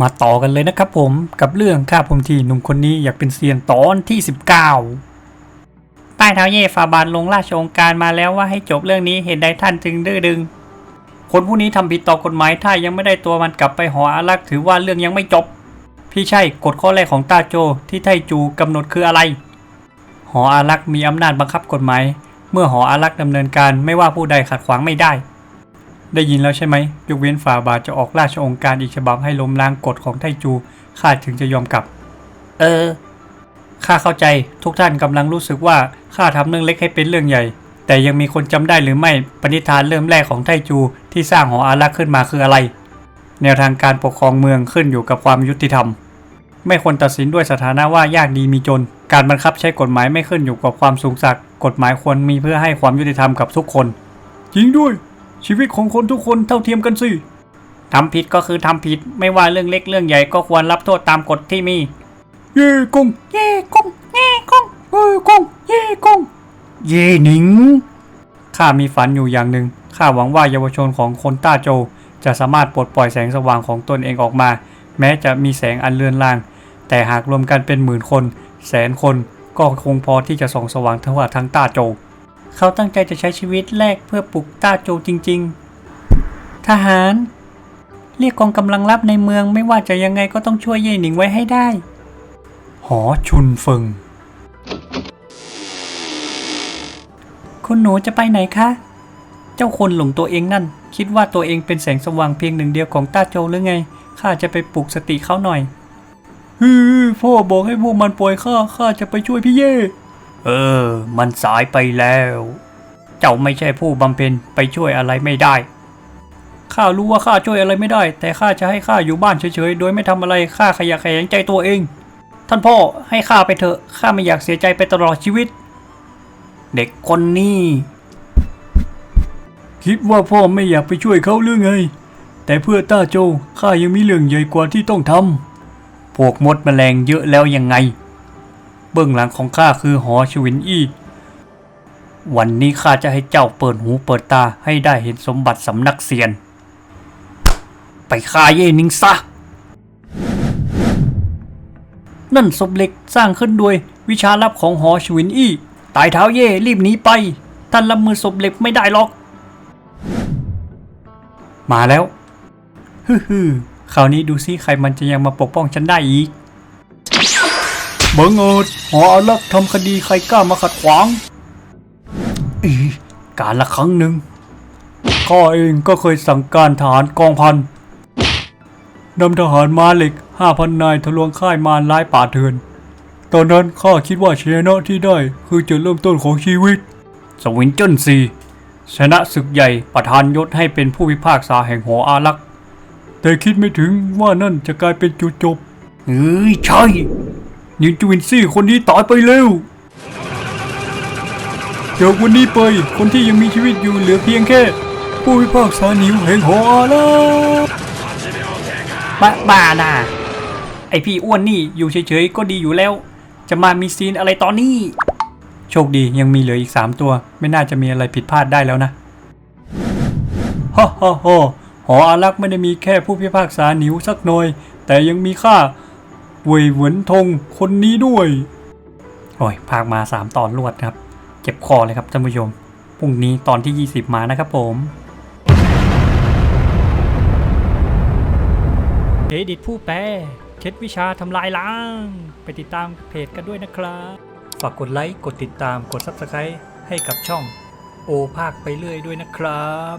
มาต่อกันเลยนะครับผมกับเรื่องข้าผมทีหนุ่มคนนี้อยากเป็นเซียนตอนที่ 19 ป้ายเท้าเย่ฝาบาทลงราชองการมาแล้วว่าให้จบเรื่องนี้เหตุใดท่านจึงดื้อดึง คนผู้นี้ทำผิดต่อกฎหมายถ้ายังไม่ได้ตัวมันกลับไปหออารักษ์ถือว่าเรื่องยังไม่จบ พี่ใช่กฎข้อแรกของตาโจที่ไทจูกำหนดคืออะไร หออารักษ์มีอำนาจบังคับกฎหมาย เมื่อหออารักษ์ดำเนินการไม่ว่าผู้ใดขัดขวางไม่ได้ ได้ยินแล้วใช่ไหมยกเว้นฝ่าบาทจะออกราชองค์การอีกฉบับให้ล้มล้างกฎของไทจูข้าถึงจะยอมกลับ เออข้าเข้าใจทุกท่านกำลังรู้สึกว่าข้าทำเรื่องเล็กให้เป็นเรื่องใหญ่ แต่ยังมีคนจำได้หรือไม่ปณิธานเริ่มแรกของไทจูที่สร้างหออารักษ์ขึ้นมาคืออะไร แนวทางการปกครองเมืองขึ้นอยู่กับความยุติธรรม ไม่ควรตัดสินด้วยสถานะว่ายากดีมีจน การบังคับใช้กฎหมายไม่ขึ้นอยู่กับความสูงสักดิ์กฎหมายควรมีเพื่อให้ความยุติธรรมกับทุกคนจริงด้วย ชีวิตของคนทุกคนเท่าเทียมกันสิทำผิดก็คือทำผิดไม่ว่าเรื่องเล็กเรื่องใหญ่ก็ควรรับโทษตามกฎที่มี เย่กงเย่กงเย่กงเย่กงเย่กงเย่หนิงข้ามีฝันอยู่อย่างหนึ่งข้าหวังว่าเยาวชนของคนต้าโจ จะสามารถปลดปล่อยแสงสว่างของตนเองออกมา แม้จะมีแสงอันเลือนลาง แต่หากรวมกันเป็นหมื่นคน แสนคนก็คงพอที่จะส่องสว่างทั้งว่าทั้งต้าโจ เขาตั้งใจจะใช้ชีวิตแลกเพื่อปลุกต้าโจจริง ๆ ทหาร เรียกกองกำลังรับในเมืองไม่ว่าจะยังไงก็ต้องช่วยเย่หนิงไว้ให้ได้ หอชุนเฟิง คุณหนูจะไปไหนคะ เจ้าคนหลงตัวเองนั่น คิดว่าตัวเองเป็นแสงสว่างเพียงหนึ่งเดียวของต้าโจหรือไง ข้าจะไปปลุกสติเขาหน่อยฮือพ่อบอกให้พวกมันปล่อยข้า ข้าจะไปช่วยพี่เย่ เออ มันสายไปแล้ว เจ้าไม่ใช่ผู้บำเพ็ญไปช่วยอะไรไม่ได้ ข้ารู้ว่าข้าช่วยอะไรไม่ได้ แต่ข้าจะให้ข้าอยู่บ้านเฉยๆ โดยไม่ทำอะไรข้าขยะแขยงใจตัวเอง ท่านพ่อให้ข้าไปเถอะ ข้าไม่อยากเสียใจไปตลอดชีวิต เด็กคนนี้ คิดว่าพ่อไม่อยากไปช่วยเขาหรือไง แต่เพื่อต้าโจข้ายังมีเรื่องใหญ่กว่าที่ต้องทำพวกมดแมลงเยอะแล้วยังไง เบื้องหลังของข้าคือหอชวินอี้วันนี้ข้าจะให้เจ้าเปิดหูเปิดตาให้ได้เห็นสมบัติสำนักเซียน ไปฆ่าเย่นิงซะ นั่นศพเหล็กสร้างขึ้นโดยวิชาลับของหอชวินอี้ตายเท้าเย่รีบหนีไป ท่านรับมือศพเหล็กไม่ได้หรอก มาแล้ว ฮึฮึคราวนี้ดูซิใครมันจะยังมาปกป้องฉันได้อีก บิงเอิดหออารักษ์ทำคดีใครกล้ามาขัดขวาง อี การละครั้งหนึ่งข้าเองก็เคยสั่งการทหารกองพันนำทหารม้าเหล็กห้าพันนายทะลวงค่ายมารร้ายป่าเถื่อนตอนนั้นข้าคิดว่าชนะที่ได้คือจุดเริ่มต้นของชีวิต สวินเจิ้นซีชนะศึกใหญ่ประทานยศให้เป็นผู้พิพากษาแห่งหออารักษ์แต่คิดไม่ถึงว่านั่นจะกลายเป็นจุดจบเฮ้ยใช่ นินจูวินซี่คนนี้ตายไปแล้วจากวันนี้ไป คนที่ยังมีชีวิตอยู่เหลือเพียงแค่ ผู้พิพากษานิวแห่งหออารักษ์บ้าบ้าน่ะไอพี่อ้วนนี่อยู่เฉยๆก็ดีอยู่แล้ว จะมามีซีนอะไรตอนนี้ โชคดียังมีเหลืออีก3ตัว ไม่น่าจะมีอะไรผิดพลาดได้แล้วนะฮ่าฮ่าฮ่าหออารักษ์ไม่ได้มีแค่ผู้พิพากษาหนิวสักหน่อย แต่ยังมีข้า เว่ยเหวินทงคนนี้ด้วย โอ้ยพากมา 3 ตอนรวดครับ เจ็บคอเลยครับท่านผู้ชม พรุ่งนี้ตอนที่ 20 มานะครับผมเดดิตผู้แปลเคล็ดวิชาทำลายล้าง ไปติดตามเพจกันด้วยนะครับ ฝากกดไลค์ กดติดตาม กด Subscribe ให้กับช่องโอภาคไปเรื่อยด้วยนะครับ